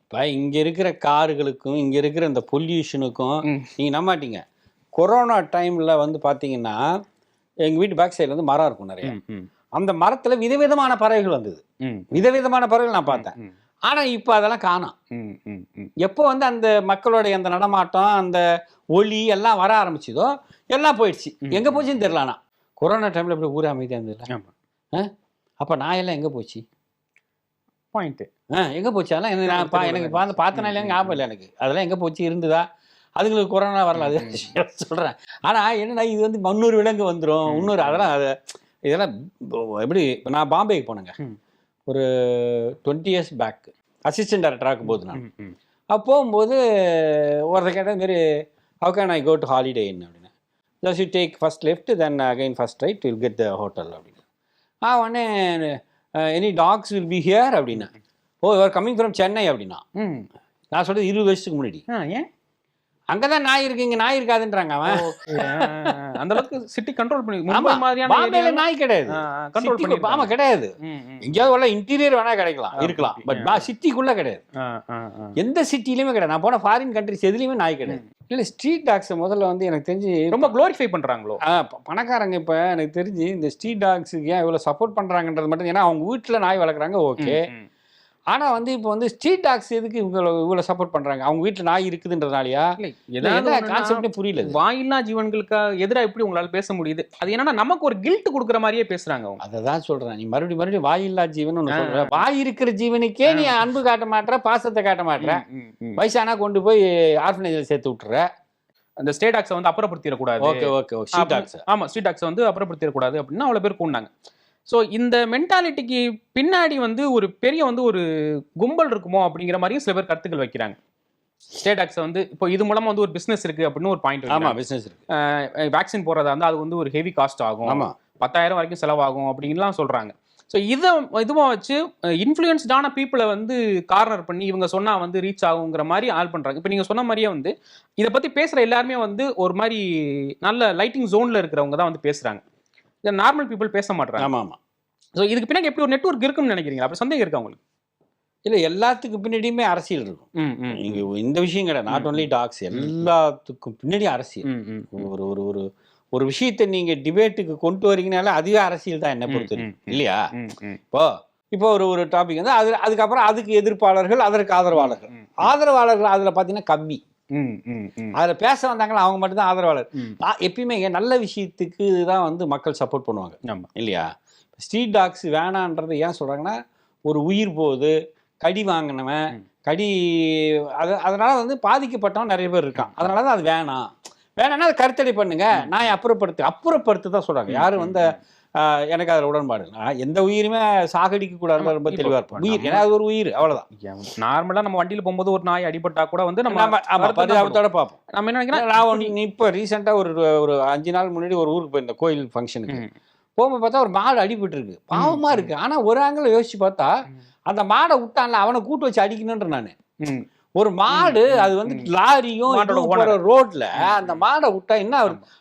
இப்ப இங்க இருக்கிற கார்களுக்கும் இங்க இருக்கிற இந்த பொல்யூஷனுக்கும். நீங்க நம்ப மாட்டீங்க கொரோனா டைம்ல வந்து பாத்தீங்கன்னா எங்க வீட்டு பேக் சைடுல வந்து மரம் இருக்கும் நிறைய. அந்த மரத்துல விதவிதமான பறவைகள் வந்தது. விதவிதமான பறவைகள் நான் பார்த்தேன். ஆனா இப்போ அதெல்லாம் காணோம். எப்போ வந்து அந்த மக்களுடைய அந்த நடமாட்டம் அந்த ஒளி எல்லாம் வர ஆரம்பிச்சதோ எல்லாம் போயிடுச்சு. எங்க போச்சுன்னு தெரியல ஆனா. கொரோனா டைம்ல இப்படி ஊரே அமைதியா இருந்ததுல ஆமா. அப்ப நாயெல்லாம் எங்க போச்சு? பாயிண்ட் ஆ, எங்க போச்சு? அதெல்லாம் எனக்கு நான் பா- எனக்கு பார்த்து பார்த்தனா இல்லையா ஞாபகம் இல்லை எனக்கு. அதெல்லாம் எங்க போச்சு? இருந்ததா? அதுங்களுக்கு கொரோனா வரல அது சொல்றேன். ஆனா என்னன்னா இது வந்து முன்னூறு விலங்கு வந்துரும். ம். இன்னொரு அதெல்லாம் அது இதெல்லாம் எப்படி நான் பாம்பேக்கு போனேங்க. ஒரு டுவெண்ட்டி இயர்ஸ் பேக் அசிஸ்டன்ட் டேரக்டராக போது நான். அப்போ போகும்போது ஒருத்தர் கேட்டது மாரி how can I go to Holiday Inn அப்படின்னு. Just you take first left then again first right will get the hotel அப்படின்னு. ஆ உடனே any dogs will be here அப்படின்னா. Oh your coming from Chennai அப்படின்னா. நான் சொல்றது இருபது வருஷத்துக்கு முன்னாடி. ஆ, ஏன்? அங்கே தான் நாய் இருக்கு இங்கே நாய் இருக்காதுன்றாங்க அவன். அந்த அளவுக்கு சிட்டி கண்ட்ரோல் பண்ணி ஆமா. மும்பை மாதிரியான பாம்பேல நாய் கிடையாது City க்கு- ஆமா. கிடையாது. எங்கேயாவது உள்ள இன்டீரியர் வேணா கிடைக்கலாம் இருக்கலாம். பட். சிட்டிக்குள்ள கிடையாது. எந்த சிட்டிலையுமே கிடையாது நான் போன ஃபாரின் கண்ட்ரிஸ் எதுலையுமே நாய் கிடையாது இல்லை ஸ்ட்ரீட் டாக்ஸ் முதல்ல வந்து எனக்கு தெரிஞ்சு ரொம்ப குளோரிஃபை பண்றாங்களோ பணக்காரங்க இப்போ எனக்கு தெரிஞ்சு இந்த ஸ்ட்ரீட் டாக்ஸுக்கு ஏன் இவ்வளோ சப்போர்ட் பண்ணுறாங்கன்றது மட்டும் ஏன்னா அவங்க வீட்டில் நாய் வளர்க்குறாங்க ஓகே. ஆனால் வந்து இப்போ வந்து ஸ்ட்ரீட் டாக்ஸ் எதுக்கு இவ்வளோ இவ்வளோ சப்போர்ட் பண்ணுறாங்க அவங்க வீட்டில் நாய் இருக்குதுன்றதுனாலயா? ஏதாவது கான்செப்டே புரியல. வாயில்லா ஜீவன்களுக்கு எதிரா எப்படி உங்களால பேச முடியுது? அது என்னன்னா நமக்கு ஒரு கில்ட் கொடுக்குற மாதிரியே பேசுறாங்க அவங்க. அதை தான் சொல்கிறேன் நீ மறுபடியும் மறுபடியும் வாய் இல்லா ஜீவன் ஒன்று. சொல்கிற வாய் இருக்கிற ஜீவனுக்கே நீ அன்பு காட்ட மாட்ற பாசத்தை காட்ட மாட்ற. ம், ம், ம். வயசானா கொண்டு போய் ஆர்ஃபனேஜில் சேர்த்து விட்டுற. அந்த ஸ்டேட் டாக்ஸை வந்து அப்புறப்படுத்திடக்கூடாது. ஓகே ஓகே ஸ்ட்ரீட் டாக்ஸ் ஆமா ஸ்ட்ரீட் டாக்ஸை வந்து அப்புறப்படுத்திடக்கூடாது அப்படின்னு அவ்வளவு பேர் கூண்டாங்க ஸோ இந்த மென்டாலிட்டிக்கு பின்னாடி வந்து ஒரு பெரிய வந்து ஒரு கும்பல் இருக்குமோ அப்படிங்கிற மாதிரியும் சில பேர் கருத்துக்கள் வைக்கிறாங்க. ஸ்டேட் டாக்ஸை வந்து இப்போ இது மூலமா வந்து ஒரு பிசினஸ் இருக்கு அப்படின்னு ஒரு பாயிண்ட் ஆமாம் பிஸ்னஸ் இருக்கு. வேக்சின் போடுறதா இருந்தால் அது வந்து ஒரு ஹெவி காஸ்ட் ஆகும். ஆமாம் பத்தாயிரம் வரைக்கும் செலவாகும் அப்படின்லாம் சொல்றாங்க. ஸோ இதை இதுவா வச்சு இன்ஃப்ளூயன்ஸ்டான பீப்புளை வந்து கார்னர் பண்ணி இவங்க சொன்னா வந்து ரீச் ஆகுங்கிற மாதிரி ஆள் பண்றாங்க. இப்போ நீங்க சொன்ன மாதிரியே வந்து இதை பத்தி பேசுற எல்லாருமே வந்து ஒரு மாதிரி நல்ல லைட்டிங் ஜோன்ல இருக்கிறவங்க தான் வந்து பேசுறாங்க. இதை நார்மல் பீப்புள் பேச மாட்டாங்க ஆமாம். ஆமாம் ஸோ இதுக்கு பின்னாடி எப்படி ஒரு நெட்வொர்க் இருக்குன்னு நினைக்கிறீங்களா? அப்படி சந்தேகம் இருக்கா உங்களுக்கு? இல்லை எல்லாத்துக்கு பின்னாடியுமே அரசியல் இருக்கும். இங்க இந்த விஷயம் கிடையாது. நாட் ம், ஒன்லி டாக்ஸ் எல்லாத்துக்கும் பின்னாடி அரசியல். ஒரு ஒரு ஒரு ஒரு விஷயத்தை நீங்க டிபேட்டுக்கு கொண்டு வரீங்கனால அதுவே அரசியல் தான் என்ன பொறுத்து. இல்லையா? இப்போ இப்போ ஒரு ஒரு டாபிக் வந்து அது அதுக்கப்புறம் அதுக்கு எதிர்ப்பாளர்கள் அதற்கு ஆதரவாளர்கள். ஆதரவாளர்கள் அதுல பாத்தீங்கன்னா கம்மி. அதுல பேச வந்தாங்களா அவங்க மட்டும் தான் ஆதரவாளர் எப்பயுமே நல்ல விஷயத்துக்கு தான் வந்து மக்கள் சப்போர்ட் பண்ணுவாங்க. ஆமா. இல்லையா? ஸ்ட்ரீட் டாக்ஸ் வேணான்றது ஏன் சொல்றாங்கன்னா ஒரு உயிர் போகுது கடி வாங்கினவன். கடி அது அதனால வந்து பாதிக்கப்பட்டவன் நிறைய பேர் இருக்கான். அதனால தான் அது வேணாம். வேணாம்னா அதை கருத்தடை பண்ணுங்க. நான் அப்புறப்படுத்து அப்புறப்படுத்து தான் சொல்றாங்க. யாரும் வந்து எனக்கு அதில் உடன்பாடு எந்த உயிருமே சாகடிக்க கூடாதுன்னு ரொம்ப இப்போ தெளிவா இருப்பேன் உயிர் ஏன்னா அது ஒரு உயிர் அவ்வளவுதான். நார்மலா நம்ம வண்டியில போகும்போது ஒரு நாய் அடிபட்டா கூட வந்து நம்ம. பரிதாபத்தோட பார்ப்போம். நம்ம என்ன நினைக்கிறேன் இப்போ ரீசெண்டாக ஒரு ஒரு அஞ்சு நாள் முன்னாடி ஒரு ஊருக்கு போயிருந்தேன் கோயில் ஃபங்க்ஷனுக்கு. போகும்போது பார்த்தா ஒரு மாடு அடிபட்டு இருக்கு பாவமா இருக்கு. ஆனா ஒரு ஆங்கிள் யோசிச்சு பார்த்தா. அந்த மாடை விட்டான்ல அவனை கூட்டு வச்சு அடிக்கணுன்ற நானு. ஒரு மாடு அது வந்து. லாரியும் ரோட்ல அந்த மாடை விட்டா என்ன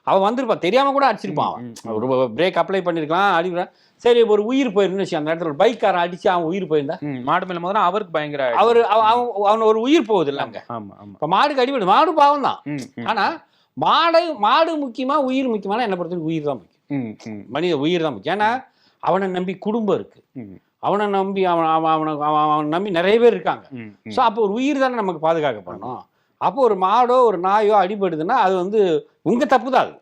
அவன் வந்திருப்பான் தெரியாம கூட அடிச்சிருப்பான். ஒரு பிரேக் அப்ளை பண்ணிருக்கலாம் அடிக்கிறான் சரி ஒரு உயிர் போயிருந்துச்சு வச்சு அந்த இடத்துல ஒரு பைக்காரன் அடிச்சு அவன் உயிர் போயிருந்தா. மாடு மேல முதல்ல அவருக்கு பயங்கர அவரு அவன் அவன் ஒரு உயிர் போகுது இல்ல அங்க இப்ப மாடுக்கு அடிபடு மாடு பாவம் தான். ஆனா மாடை மாடு முக்கியமா உயிர் முக்கியமான என்ன பொறுத்தவரைக்கும் உயிர் தான் முக்கியம். மனித உயிர் தான் முக்கியம். ஏன்னா அவனை நம்பி குடும்பம் இருக்கு. அவனை நம்பி அவன் அவன் அவனை அவன் அவனை நம்பி நிறைய பேர் இருக்காங்க. ஸோ அப்போ ஒரு உயிர் தானே நமக்கு பாதுகாக்கப்படணும். அப்போ ஒரு மாடோ ஒரு நாயோ அடிபடுதுன்னா அது வந்து உங்க தப்பு தான் அது.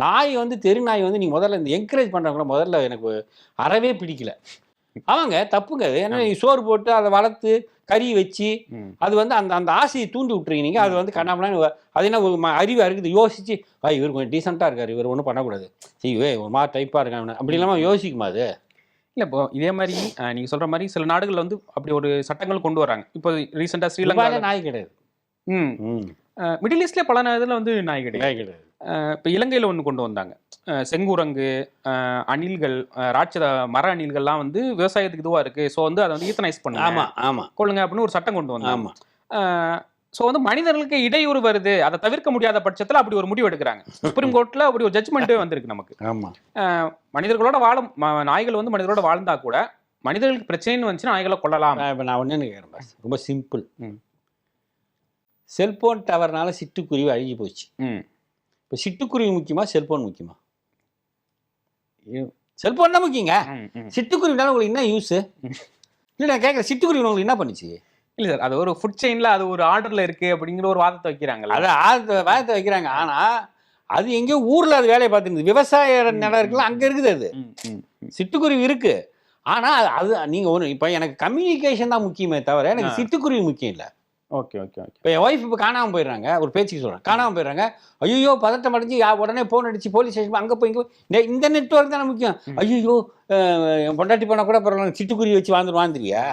நாய் வந்து தெரு நாய் வந்து நீங்க முதல்ல இந்த என்கரேஜ் பண்றவங்கள முதல்ல எனக்கு அறவே பிடிக்கல. அவங்க தப்புங்க. அது ஏன்னா நீ சோறு போட்டு அதை வளர்த்து கறி வச்சு. அது வந்து அந்த அந்த ஆசையை தூண்டி விட்டுறீங்க நீங்க. அது வந்து கண்ணாமலாம் அது என்ன அறிவா இருக்குது யோசிச்சு "ஐ, இவர் கொஞ்சம் டீசெண்டாக இருக்காரு. இவர் ஒன்றும் பண்ணக்கூடாது. சரி ஒரு மாதிரி டைப்பாக இருக்காங்க அப்படி இல்லாமல் யோசிக்குமா அது? இல்ல இப்போ இதே மாதிரி நீங்க சொல்ற மாதிரி சில நாடுகள்ல வந்து அப்படி ஒரு சட்டங்கள் கொண்டு வராங்க. இப்போ ரீசெண்டா துபாயில ஸ்ரீலங்கா நாய் கிடையாது. ம். ம். மிடில் ஈஸ்ட்ல பல இதுல வந்து நாய் கிடையாது. நாய் கிடையாது. இப்போ இலங்கையில் ஒன்று கொண்டு வந்தாங்க. செங்குரங்கு அணில்கள் ராட்சத மர அணில்கள்லாம் வந்து விவசாயத்துக்கு இதுவாக இருக்கு. ஸோ வந்து அதை வந்து ஈத்தனைஸ் பண்ணுங்க. ஆமா ஆமா. கொள்ளுங்க அப்படின்னு ஒரு சட்டம் கொண்டு வந்தாங்க. ஆமா. ஸோ வந்து மனிதர்களுக்கு இடையூறு வருது. அதை தவிர்க்க முடியாத பட்சத்தில் அப்படி ஒரு முடிவு எடுக்கிறாங்க. சுப்ரீம் கோர்ட்டில் அப்படி ஒரு ஜட்மெண்ட்டே வந்திருக்கு நமக்கு. மனிதர்களோட வாழும் நாய்கள் வந்து மனிதர்களோட வாழ்ந்தா கூட மனிதர்களுக்கு பிரச்சனைன்னு வந்துச்சுன்னா நாய்களை கொள்ளலாம் நான் இப்போ நான் ஒன்று பாஸ்? ரொம்ப சிம்பிள். செல்போன் டவர்னால சிட்டுக்குருவி அழிஞ்சு போச்சு. இப்போ சிட்டுக்குருவி முக்கியமா செல்போன் முக்கியமா? செல்போன் தான் முக்கியங்க. சிட்டுக்குருவினால உங்களுக்கு என்ன யூஸ் இல்லை நான் கேட்குறேன் சிட்டுக்குருவி உங்களுக்கு என்ன பண்ணுச்சு? இல்ல சார் அது ஒரு ஃபுட் செயின்ல அது ஒரு ஆர்டர்ல இருக்கு அப்படிங்கிற ஒரு வாதத்தை வைக்கிறாங்கல்ல. அதை ஆழ்த்த வேகத்தை வைக்கிறாங்க. ஆனா அது எங்கேயோ ஊர்ல அது வேலையை பார்த்துருது விவசாய நிலம் இருக்குல்ல அங்க இருக்குது அது. சிட்டுக்குருவி இருக்கு. ஆனா அது- நீங்க ஒன்று இப்போ எனக்கு கம்யூனிகேஷன் தான் முக்கியமே தவிர எனக்கு. சிட்டுக்குருவி முக்கியம் இல்லை. Okay okay okay. இப்போ என் ஒய்ஃப் இப்போ காணாமல் போயிடுறாங்க. ஒரு பேச்சுக்கு சொல்கிறேன் காணாமல் போயிடுறாங்க. ஐயோ பதட்டம் அடைஞ்சு உடனே ஃபோன் அடிச்சு போலீஸ் ஸ்டேஷன் அங்கே போய் இங்கே இந்த- நெட்ஒர்க் தானே முக்கியம். ஐயோ பொண்டாட்டி போனால் கூட பரவாயில்ல சிட்டுக்குருவி வச்சு வாழ்ந்துட்டு வாழ்ந்துருவியா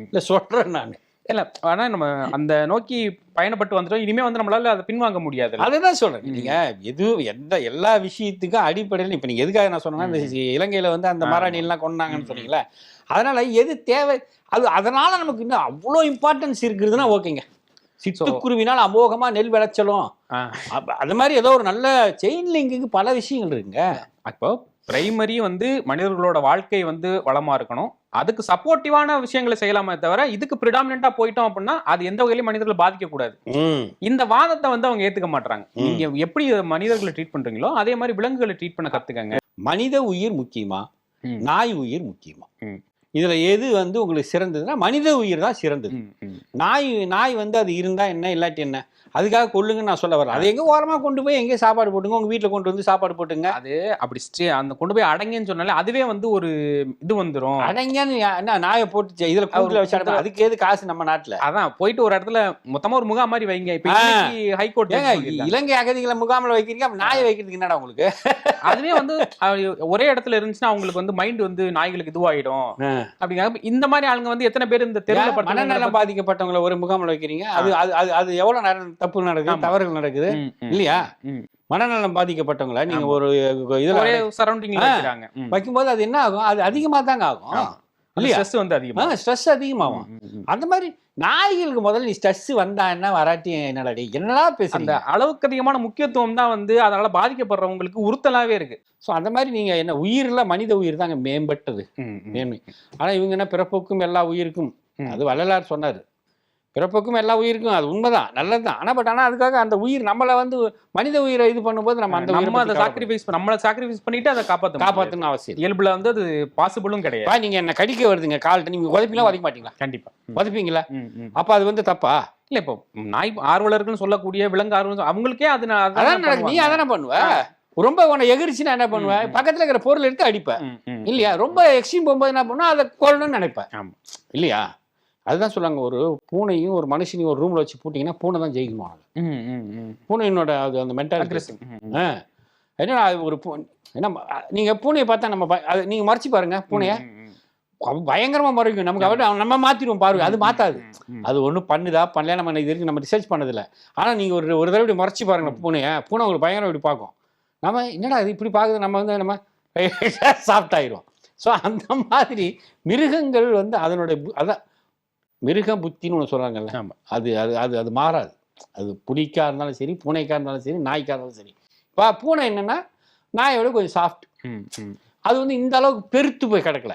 இல்லை சொல்கிறேன் நான். இல்ல ஆனா நம்ம அந்த நோக்கி பயணப்பட்டு வந்துட்டோம் இனிமே வந்து நம்மளால அதை பின்வாங்க முடியாது. அதுதான் சொல்கிறேன். நீங்கள் எது எந்த எல்லா விஷயத்துக்கும் அடிப்படையில் இப்போ நீங்கள் எதுக்காக நான் சொன்னேன்னா இந்த இலங்கையில் வந்து அந்த. மராணியெல்லாம் கொண்டாங்கன்னு சொன்னீங்களே அதனால் எது தேவை அது அதனால் நமக்கு இன்னும் அவ்வளோ இம்பார்ட்டன்ஸ் இருக்குதுன்னா ஓகேங்க. சிட்டுக்குருவினால் அமோகமாக நெல் விளைச்சலும். அது மாதிரி ஏதோ ஒரு நல்ல செயின் லிங்குக்கு பல விஷயங்கள் இருக்குங்க. அப்போ பிரைமரி வந்து மனிதர்களோட வாழ்க்கை வந்து வளமா இருக்கணும். அதுக்கு சப்போர்ட்டிவான விஷயங்களை செய்யலாமே தவிர இதுக்கு ப்ரிடாமினா போயிட்டோம் அப்படின்னா அது எந்த வகையிலும் மனிதர்கள் பாதிக்க கூடாது இந்த வாதத்தை வந்து அவங்க ஏத்துக்க மாட்டாங்க. நீங்க எப்படி மனிதர்களை ட்ரீட் பண்றீங்களோ அதே மாதிரி விலங்குகளை ட்ரீட் பண்ண கத்துக்கங்க மனித உயிர் முக்கியமா. நாய் உயிர் முக்கியமா. இதுல எது வந்து உங்களுக்கு சிறந்ததுன்னா மனித உயிர் தான் சிறந்தது. நாய் நாய் வந்து அது இருந்தா என்ன இல்லாட்டி என்ன அதுக்காக கொல்லுங்கன்னு நான் சொல்ல வரேன் அது எங்க ஓரமா கொண்டு போய் எங்கேயும் சாப்பாடு போட்டுங்க உங்க வீட்டுல கொண்டு வந்து சாப்பாடு போட்டுங்க. அது அப்படி ஸ்டே அந்த கொண்டு போய் அடங்கன்னு சொன்னாலே அதுவே வந்து ஒரு இது வந்துரும். அடங்கன்னு என்ன நாயை போட்டு இதுல கூட்டுல வச்சு. அதுக்கு எது காசு நம்ம நாட்டுல? அதான் போயிட்டு ஒரு இடத்துல மொத்தமா ஒரு முகாம் மாதிரி வைங்க. இப்ப. ஹைகோர்ட் இலங்கை அகதிகளை முகாமில் வைக்கிறீங்க அப்ப நாயை வைக்கிறதுக்கு என்னடா உங்களுக்கு? அதுவே வந்து ஒரே இடத்துல இருந்துச்சுன்னா அவங்களுக்கு வந்து மைண்ட் வந்து நாய்களுக்கு இதுவாயிடும். அப்படிங்கிறப்ப இந்த மாதிரி ஆளுங்க வந்து எத்தனை பேர் இந்த தெருவில் மனநலம் பாதிக்கப்பட்டவங்களை ஒரு முகாமில் வைக்கிறீங்க? அது அது அது எவ்வளவு நட- தப்பு நடக்குது. தவறுகள் நடக்குது இல்லையா. மனநலம் பாதிக்கப்பட்டவங்கள நீங்க. ஒரு இதுல சரௌண்டிங்ல. வைக்கும்போது அது என்ன ஆகும் அது அதிகமா தாங்க ஆகும். அந்த இல்லையா? stress வந்து அதிகமா ஸ்ட்ரெஸ் அதிகமாகும். அந்த மாதிரி நாய்களுக்கு முதல்ல நீ ஸ்ட்ரெஸ் வந்தா என்ன வராட்டி என்னடா என்னடா அந்த பேசுறீங்க அளவுக்கு அதிகமான முக்கியத்துவம் தான் வந்து அதனால பாதிக்கப்படுறவங்களுக்கு உறுத்தலாவே இருக்கு ஸோ அந்த மாதிரி நீங்க என்ன உயிர்ல மனித உயிர் தாங்க மேம்பட்டது. மேன்மை ஆனா இவங்க என்ன பிறப்புக்கும் எல்லா உயிருக்கும். அது வள்ளலார் சொன்னாரு பிறப்புக்கும் எல்லா உயிருக்கும் அது உண்மைதான் நல்லதுதான். ஆனா பட் ஆனா அதுக்காக அந்த உயிர் நம்மள வந்து மனித உயிரை இது பண்ணும்போது நம்ம அந்த நம்ம அதை சாக்ரிஃபைஸ் நம்மள சாக்ரிஃபைஸ் பண்ணிட்டு அதை முடியாது. காப்பாற்றணும் அவசியம். இயல்புல வந்து அது பாசிபிளும் கிடையாது. நீங்க என்ன கடிக்க வருதுங்க கால்ட்ட நீங்க உதப்பிங்களா உதைக்க மாட்டீங்களா கண்டிப்பா. உதப்பீங்களா. அப்ப அது வந்து தப்பா? இல்ல இப்போ நாய் ஆர்வலர்கள்னு சொல்லக்கூடிய விலங்கு ஆர்வலர் அவங்களுக்கே அது அதான் நடக்கு நீ. அதானே பண்ணுவ? ரொம்ப உன்னை எகிரிச்சுன்னா என்ன பண்ணுவ? ம். பக்கத்துல இருக்கிற பொருள் எடுத்து அடிப்ப. ம், ம். இல்லையா? ரொம்ப எக்ஸ்ட்ரீம் போகும்போது என்ன பண்ணுவா? அதை கொல்லணும்னு நினைப்பேன். இல்லையா? அதுதான் சொல்லுவாங்க ஒரு பூனையும் ஒரு மனுஷனையும் ஒரு ரூம்ல வச்சு பூட்டிங்கன்னா பூனை தான் ஜெயிக்கணும்? ம். பூனையினோட அது அந்த மென்டாலிட்டி. என்ன அது ஒரு பூ என்ன நீங்க பூனையை பார்த்தா நம்ம ப- அது நீங்க மறைச்சு பாருங்க பூனைய. பயங்கரமா மறைக்கும். நமக்கு அவட நம்ம மாத்திடுவோம் பாருங்க. அது மாத்தாது. அது ஒன்றும் பண்ணுதா பண்ணல நம்ம இது வரைக்கும் நம்ம ரிசர்ச் பண்ணதில்ல. ஆனா நீங்க ஒரு ஒரு தடவை இப்படி மறைச்சு பாருங்க பூனைய. பூனை உங்களுக்கு பயங்கரம் இப்படி பார்க்கும். நம்ம என்னடா இது இப்படி பார்க்குது? நம்ம வந்து நம்ம சாஃப்டாயிரும் ஸோ அந்த மாதிரி மிருகங்கள் வந்து அதனுடைய அதான் மிருக புத்தின்னு ஒன்று சொல்றாங்கல்ல. ஆமா. அது அது அது அது மாறாது. அது புலிக்கா இருந்தாலும் சரி பூனைக்கா இருந்தாலும் சரி நாய்க்கா இருந்தாலும் சரி. இப்போ பூனை என்னன்னா நாயை விட கொஞ்சம் சாஃப்ட். அது வந்து இந்த அளவுக்கு பெருத்து போய் கிடக்கல.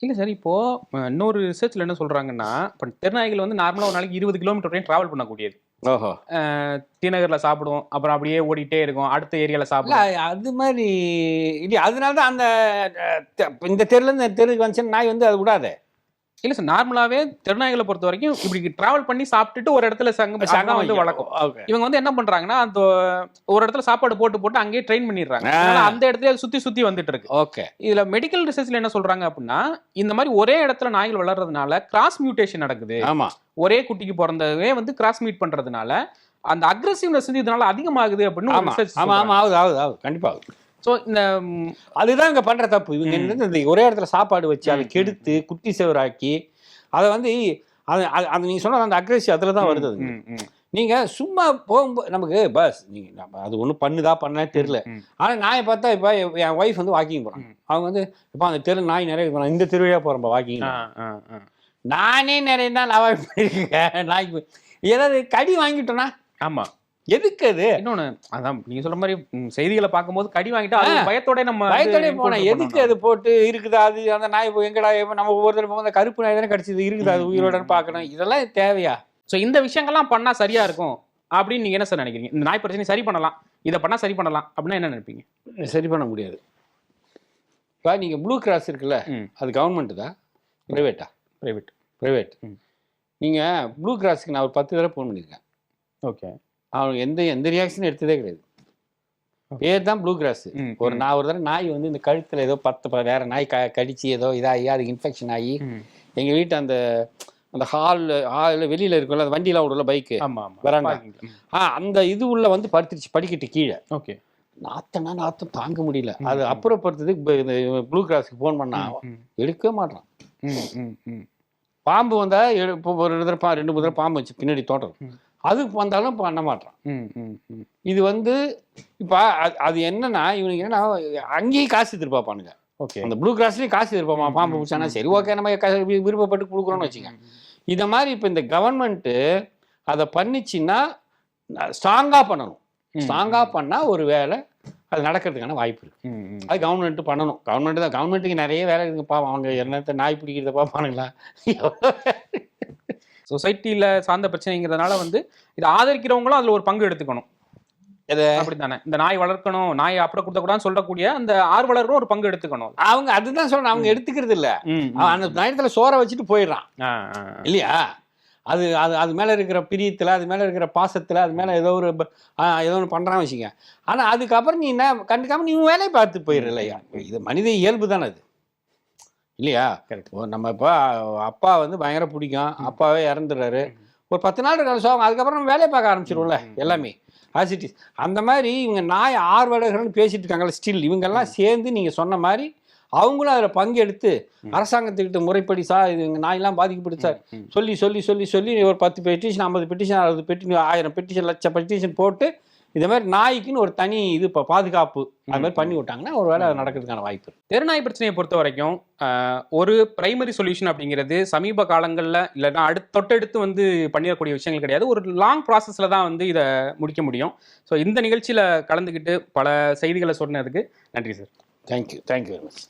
இல்ல சார் இப்போ அஹ், இன்னொரு ரிசர்ச்ல என்ன சொல்றாங்கன்னா இப்போ தெருநாய்கள் வந்து நார்மலா ஒரு நாளைக்கு இருபது கிலோமீட்டர் வரையும் டிராவல் பண்ணக்கூடியது. ஓஹோ. தீநகர்ல சாப்பிடும் அப்புறம் அப்படியே ஓடிட்டே இருக்கும் அடுத்த ஏரியால இல்ல சாப்பிடும் அது மாதிரி இல்லையா அதனால தான் அந்த இந்த தெருல இந்த தெருக்கு வந்துச்சுன்னா நாய் வந்து அது விடாது. இல்ல சார் நார்மலாவே தெருநாய்களை பொறுத்த வரைக்கும் இப்படி டிராவல் பண்ணி சாப்பிட்டுட்டு ஒரு இடத்துல சங்கம் சங்கம் வந்து வளர்க்கும். இவங்க வந்து என்ன பண்றாங்கன்னா அந்த ஒரு இடத்துல சாப்பாடு போட்டு போட்டு அங்கேயே ட்ரெயின் பண்ணிடுறாங்க. அந்த இடத்துல சுத்தி சுத்தி வந்துட்டு இருக்கு. ஓகே. இதுல மெடிக்கல் ரிசர்ச்ல என்ன சொல்றாங்க அப்படின்னா இந்த மாதிரி ஒரே இடத்துல நாய்கள் வளர்றதுனால கிராஸ் மியூட்டேஷன் நடக்குது. ஆமா. ஒரே குட்டிக்கு பிறந்தவே வந்து கிராஸ் மீட் பண்றதுனால அந்த அக்ரெசிவ்னஸ் வந்து இதனால அதிகமாகுது அப்படின்னு ஆமா. ரிசர்ச் ஆமா ஆமா. ஆகுது ஆகுது ஆகுது. கண்டிப்பா சோ இந்த அதுதான் இங்க பண்ற தப்பு. இவங்க ம். என்னது இந்த ஒரே இடத்துல சாப்பாடு வச்சு அதை கெடுத்து குட்டி செவராக்கி அதை வந்து அது அது- அது நீங்க சொன்ன அந்த அக்ரெசிவ் அதுல தான் வருது நீங்கள் சும்மா போகும்போது நமக்கு பஸ் நீங்கள் நம்ம அது ஒன்றும் பண்ணுதா பண்ணலாம் தெரில. ஆனால் நாயை பார்த்தா இப்போ என் ஒய்ஃப் வந்து வாக்கிங் போகிறாங்க அவங்க வந்து இப்போ அந்த தெரு நாய் நிறைய போகிறாங்க இந்த தெருவிழா போகிறோம்ப்பா வாக்கிங். நானே நிறைய நாள் அவாய்ட் பண்ணியிருக்கேன் நாய்க்கு ஏதாவது கடி வாங்கிட்டோன்னா ஆமா. எதுக்கு அது? இன்னொன்னு அதான் நீங்க சொல்ற மாதிரி செய்திகளை பார்க்கும்போது கடி வாங்கிட்டா. பயத்தோட நம்ம encounter போனேன் எதுக்கு. அது போட்டு இருக்குதா? அது அந்த நாய் எங்கடா நம்ம ஒவ்வொரு தடவை அந்த கருப்பு நாய் தானே கடிச்சது இருக்குதா? அது உயிரோடன்னு ம், பார்க்கணும். இதெல்லாம் தேவையா? சோ இந்த விஷயங்கள்லாம் பண்ணா சரியா இருக்கும் அப்படின்னு நீங்க என்ன சார் நினைக்கிறீங்க? இந்த நாய் பிரச்சனை சரி பண்ணலாம். இதை பண்ணா சரி பண்ணலாம் அப்படின்னா என்ன நினைப்பீங்க? சரி பண்ண முடியாது. இப்போ நீங்கள் ப்ளூ கிராஸ் இருக்குல்ல ம். அது கவர்மெண்ட் தான் ப்ரைவேட்டா பிரைவேட் ப்ரைவேட் ம். நீங்கள் ப்ளூ கிராஸுக்கு நான் ஒரு பத்து தடவை ஃபோன் பண்ணியிருக்கேன். ஓகே. அவனுக்கு எந்த எந்த ரியாக்ஷனும் எடுத்ததே கிடையாது. பேர் தான் ப்ளூ கிராஸ் ஒரு நான் ஒரு தடவை நாய் வந்து இந்த கழுத்தில் ஏதோ பத்து ப- வேற நாய் க கடிச்சு ஏதோ இதாகி அதுக்கு இன்ஃபெக்ஷன் ஆகி எங்கள் வீட்டு அந்த அந்த ஹாலில் ஹாலில் வெளியில் இருக்கும்ல அந்த வண்டியில் விடல பைக்கு வராண்டா. ஆ அந்த இது உள்ள வந்து படுத்துருச்சு படிக்கட்டு கீழே. ஓகே நாத்தனா நாத்தம் தாங்க முடியல. அது. அப்புறப்படுத்துறதுக்கு ப்ளூ கிராஸ்க்கு ஃபோன் பண்ணா எடுக்கவே மாட்டான். பாம்பு வந்தா எடு- இப்போ ஒரு தடவை ரெண்டு மூணு தடவை பாம்பு வச்சு பின்னாடி தோட்டம். அதுக்கு வந்தாலும் பண்ண மாட்டான். இது வந்து இப்போ அது- என்னன்னா இவனுக்கு என்னன்னா அங்கேயும் காசு எதிர்பார்ப்பானுங்க. ஓகே. அந்த ப்ளூ கிராஸ்லயும் காசு எதிர்பார்ப்பான். ம், பாம்பு பிடிச்சானா சரி. ஓகே நம்ம விருப்பப்பட்டு கொடுக்குறோம்னு வச்சுக்க இதை மாதிரி இப்போ இந்த கவர்மெண்ட்டு அதை பண்ணிச்சுன்னா ஸ்ட்ராங்காக பண்ணணும். ஸ்ட்ராங்காக பண்ணால் ஒரு வேலை அது நடக்கிறதுக்கான வாய்ப்பு இருக்கு. அது கவர்மெண்ட் பண்ணணும். கவர்மெண்ட் தான். கவர்மெண்ட்டுக்கு நிறைய வேலை இருக்குங்க பாவம் அவங்க என்னத்த நாய் பிடிக்கிறத பார்ப்பானுங்களா சொசைட்டில சார்ந்த பிரச்சனைங்கிறதுனால வந்து இதை ஆதரிக்கிறவங்களும் அதுல ஒரு பங்கு எடுத்துக்கணும். எது? அப்படித்தானே? இந்த நாய் வளர்க்கணும் நாயை அப்புறம் கொடுத்த கூடாதுன்னு சொல்லக்கூடிய அந்த ஆர்வலரும் ஒரு பங்கு எடுத்துக்கணும் அவங்க அதுதான் சொல்றேன் அவங்க எடுத்துக்கிறது இல்ல. அந்த நேரத்தில் சோறை வச்சுட்டு போயிடுறான். இல்லையா? அது அது அது மேலே இருக்கிற பிரியத்தில் அது மேலே இருக்கிற பாசத்தில் அது மேலே ஏதோ ஒரு ஏதோ ஒன்று பண்ணுறான் வச்சுக்க ஆனால் அதுக்கப்புறம் நீ என்ன கண்டுக்காம நீ வேலையை பார்த்து போயிடுற இல்லையா? இது மனித இயல்பு தானே அது. இல்லையா? நம்ம இப்போ அப்பா வந்து பயங்கர பிடிக்கும். அப்பாவே இறந்துடுறாரு. ஒரு பத்து நாள் இருக்காங்க சோகம் அதுக்கப்புறம் நம்ம வேலையை பார்க்க ம். எல்லாமே. ஆசிட்டிஸ் அந்த மாதிரி இவங்க நாய் ஆர்வலர்கள்னு பேசிட்டு இருக்காங்கல்ல ஸ்டில் இவங்கெல்லாம் சேர்ந்து நீங்கள் சொன்ன மாதிரி அவங்களும் அதில் பங்கெடுத்து. அரசாங்கத்துக்கிட்ட முறைப்படி சார் இது எங்கள் நாயெல்லாம் பாதிக்கப்படுது சார் சொல்லி சொல்லி சொல்லி சொல்லி ஒரு பத்து பெட்டிஷன் ஐம்பது பெட்டிஷன் அறுபது பெட்டி ஆயிரம் பெட்டிஷன் லட்சம் பெட்டிஷன் போட்டு இதே மாதிரி நாய்க்குன்னு ஒரு தனி இது இப்போ பாதுகாப்பு அது மாதிரி பண்ணி விட்டாங்கன்னா ஒரு வேலை அது நடக்கிறதுக்கான வாய்ப்பு தெருநாய் பிரச்சனையை பொறுத்த வரைக்கும் ஒரு பிரைமரி சொல்யூஷன் அப்படிங்கிறது சமீப காலங்களில் இல்லைன்னா அடுத்து தொட்டெடுத்து வந்து பண்ணிடக்கூடிய விஷயங்கள் கிடையாது. ஒரு லாங் ப்ராசஸில் தான் வந்து இதை முடிக்க முடியும். ஸோ இந்த நிகழ்ச்சியில் கலந்துக்கிட்டு பல செய்திகளை சொன்னதுக்கு நன்றி sir. Thank you thank you very much